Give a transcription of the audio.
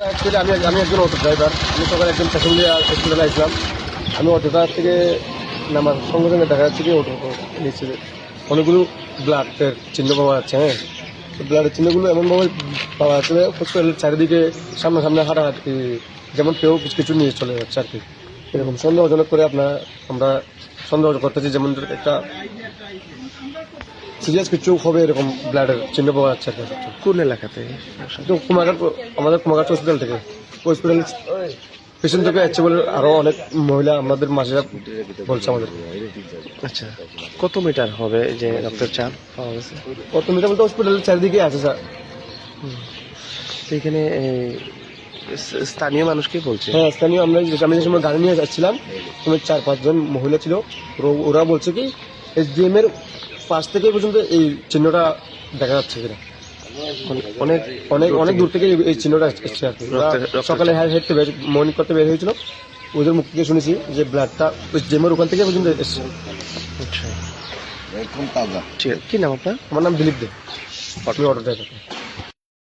Actually আমি আমি একজন অটো ড্রাইভার আমি সকালে একজন প্যাসেঞ্জার হসপিটালে আসলাম আমি অটোটা থেকে নামার সঙ্গে সঙ্গে দেখা যাচ্ছে কি অটো নিচে অনেকগুলো ব্লাডের চিহ্ন পাওয়া যাচ্ছে হ্যাঁ। ব্লাডের চিহ্নগুলো এমনভাবে পাওয়া যাচ্ছে হসপিটালের চারিদিকে সামনে সামনে হাঁটাহাঁটি, যেমন কেউ কিছু কিছু নিয়ে চলে যাচ্ছে আর কি। এরকম সন্দেহজনক করে আপনার আমরা সন্দেহ করতেছি, যেমন একটা সিরিয়াস কিছু হবে এরকম ব্লাডের চিহ্ন পাওয়া যাচ্ছে আর কি। কোন এলাকাতে? তো কুমারঘাট আমাদের কুমারঘাট হসপিটাল থেকে। হসপিটাল পেশেন্ট থেকে যাচ্ছে বলে আরও অনেক মহিলা আমাদের মাসিরা বলছে আমাদের। আচ্ছা কত মিটার হবে যে রক্তের চাপ পাওয়া গেছে কত মিটার বলতে হসপিটালের চারিদিকে আছে স্যার তো এখানে এই, স- স্থানীয় মানুষ কি বলছে? হ্যাঁ স্থানীয় আমরা যে- আমি যে সময় গাড়ি নিয়ে যাচ্ছিলাম সময় চার পাঁচজন মহিলা ছিল। ওরা- ওরা বলছে কি এসডিএম এর পাশ থেকে পর্যন্ত এই চিহ্নটা দেখা যাচ্ছে কিনা? অনেক- অনেক অনেক দূর থেকে এই- চিহ্নটা এসছে আর কি। সকালে হ্যাঁ হেঁটতে বের মর্নিং করতে বের হয়েছিল ওদের মুখ থেকে শুনেছি যে ব্লাডটা ওই জেমের ওখান থেকে পর্যন্ত এসছে। আচ্ছা। ঠিক আছে। কি নাম আপনার? আমার নাম দিলীপ দে। Auto driver